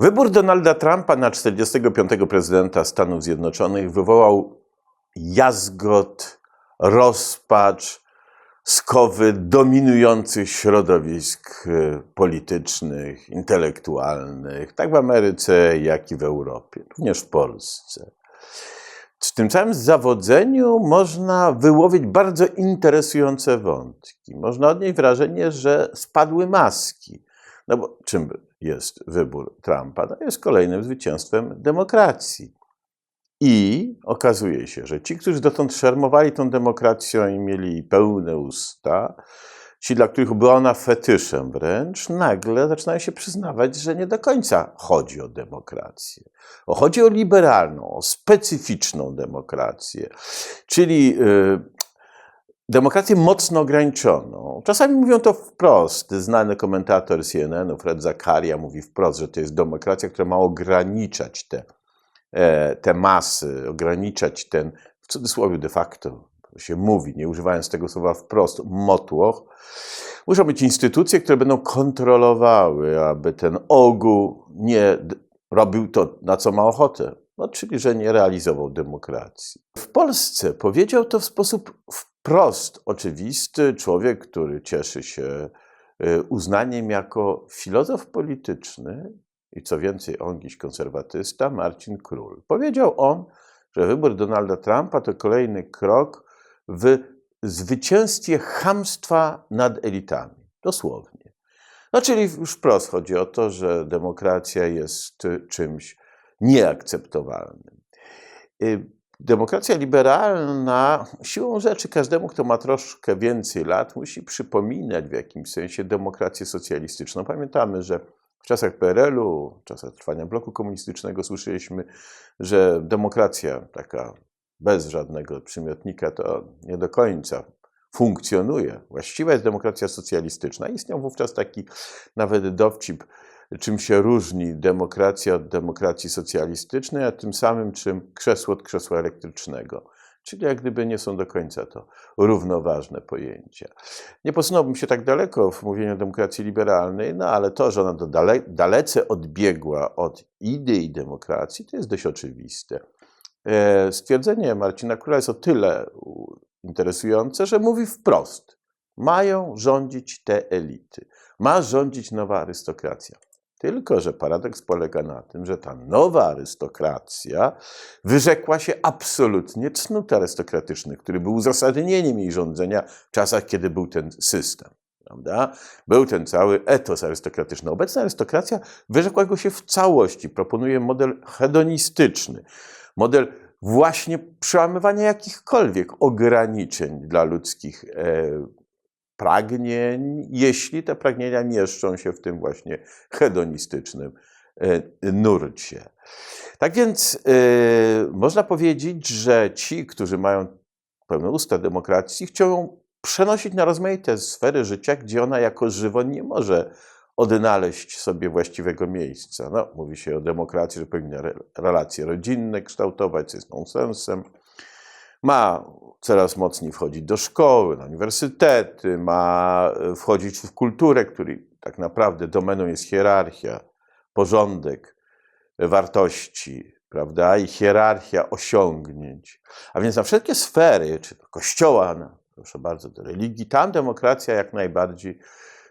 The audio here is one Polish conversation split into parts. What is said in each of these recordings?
Wybór Donalda Trumpa na 45. prezydenta Stanów Zjednoczonych wywołał jazgot, rozpacz, skowy dominujących środowisk e, politycznych, intelektualnych, tak w Ameryce, jak i w Europie, również w Polsce. W tym całym zawodzeniu można wyłowić bardzo interesujące wątki. Można odnieść wrażenie, że spadły maski. No bo czym jest wybór Trumpa? No jest kolejnym zwycięstwem demokracji. I okazuje się, że ci, którzy dotąd szermowali tą demokracją i mieli pełne usta, ci, dla których była ona fetyszem wręcz, nagle zaczynają się przyznawać, że nie do końca chodzi o demokrację. O, chodzi o liberalną, o specyficzną demokrację, czyli y, demokrację mocno ograniczoną. Czasami mówią to wprost. Znany komentator CNN-u, Fred Zakaria, mówi wprost, że to jest demokracja, która ma ograniczać te, e, te masy, ograniczać ten, w cudzysłowie de facto, się mówi, nie używając tego słowa wprost, motłoch. Muszą być instytucje, które będą kontrolowały, aby ten ogół nie robił to, na co ma ochotę, no, czyli że nie realizował demokracji. W Polsce powiedział to w sposób wprost oczywisty człowiek, który cieszy się y, uznaniem jako filozof polityczny i co więcej, on dziś konserwatysta, Marcin Król. Powiedział on, że wybór Donalda Trumpa to kolejny krok w zwycięstwie hamstwa nad elitami. Dosłownie. No, czyli już wprost chodzi o to, że demokracja jest czymś nieakceptowalnym. Demokracja liberalna, siłą rzeczy, każdemu, kto ma troszkę więcej lat, musi przypominać w jakimś sensie demokrację socjalistyczną. Pamiętamy, że w czasach PRL-u, w czasach trwania bloku komunistycznego słyszeliśmy, że demokracja taka bez żadnego przymiotnika to nie do końca funkcjonuje. Właściwa jest demokracja socjalistyczna. Istniał wówczas taki nawet dowcip, czym się różni demokracja od demokracji socjalistycznej, a tym samym czym krzesło od krzesła elektrycznego. Czyli jak gdyby nie są do końca to równoważne pojęcia. Nie posunąłbym się tak daleko w mówieniu o demokracji liberalnej, no ale to, że ona do dale, dalece odbiegła od idei demokracji, to jest dość oczywiste. E, stwierdzenie Marcina Króla jest o tyle interesujące, że mówi wprost: mają rządzić te elity, ma rządzić nowa arystokracja. Tylko, że paradoks polega na tym, że ta nowa arystokracja wyrzekła się absolutnie cnót arystokratycznych, który był uzasadnieniem jej rządzenia w czasach, kiedy był ten system. Prawda? Był ten cały etos arystokratyczny. Obecna arystokracja wyrzekła go się w całości. Proponuje model hedonistyczny, model właśnie przełamywania jakichkolwiek ograniczeń dla ludzkich e, pragnień, jeśli te pragnienia mieszczą się w tym właśnie hedonistycznym e, nurcie. Tak więc e, można powiedzieć, że ci, którzy mają pełne usta demokracji, chcą przenosić na rozmaite sfery życia, gdzie ona jako żywo nie może odnaleźć sobie właściwego miejsca. No, mówi się o demokracji, że powinna relacje rodzinne kształtować, co jest nonsensem. Ma coraz mocniej wchodzić do szkoły, na uniwersytety, ma e, wchodzić w kulturę, której tak naprawdę domeną jest hierarchia, porządek wartości, prawda, i hierarchia osiągnięć. A więc na wszelkie sfery, czy do kościoła, proszę bardzo, do religii, tam demokracja jak najbardziej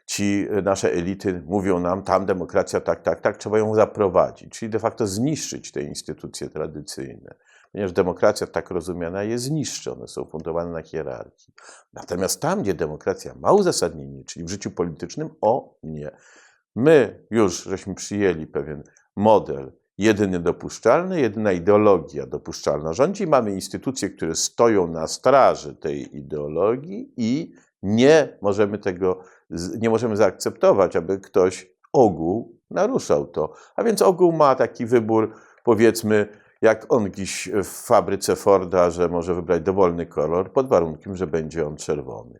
ci e, nasze elity mówią nam, tam demokracja tak, tak, tak, trzeba ją zaprowadzić, czyli de facto zniszczyć te instytucje tradycyjne. Ponieważ demokracja tak rozumiana jest zniszczona, są fundowane na hierarchii. Natomiast tam, gdzie demokracja ma uzasadnienie, czyli w życiu politycznym, o nie. My już żeśmy przyjęli pewien model jedyny dopuszczalny, jedyna ideologia dopuszczalna rządzi. Mamy instytucje, które stoją na straży tej ideologii i nie możemy tego, nie możemy zaakceptować, aby ktoś ogół naruszał to. A więc ogół ma taki wybór, powiedzmy, jak on dziś w fabryce Forda, że może wybrać dowolny kolor, pod warunkiem, że będzie on czerwony.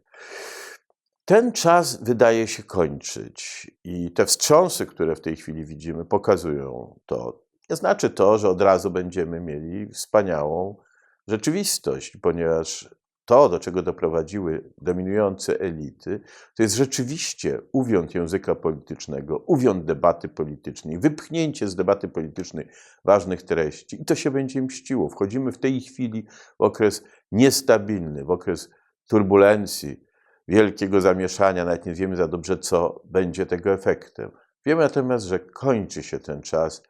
Ten czas wydaje się kończyć i te wstrząsy, które w tej chwili widzimy, pokazują to. Nie znaczy to, że od razu będziemy mieli wspaniałą rzeczywistość, ponieważ to, do czego doprowadziły dominujące elity, to jest rzeczywiście uwiąd języka politycznego, uwiąd debaty politycznej, wypchnięcie z debaty politycznej ważnych treści i to się będzie mściło. Wchodzimy w tej chwili w okres niestabilny, w okres turbulencji, wielkiego zamieszania, nawet nie wiemy za dobrze, co będzie tego efektem. Wiemy natomiast, że kończy się ten czas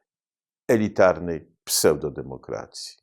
elitarnej pseudodemokracji.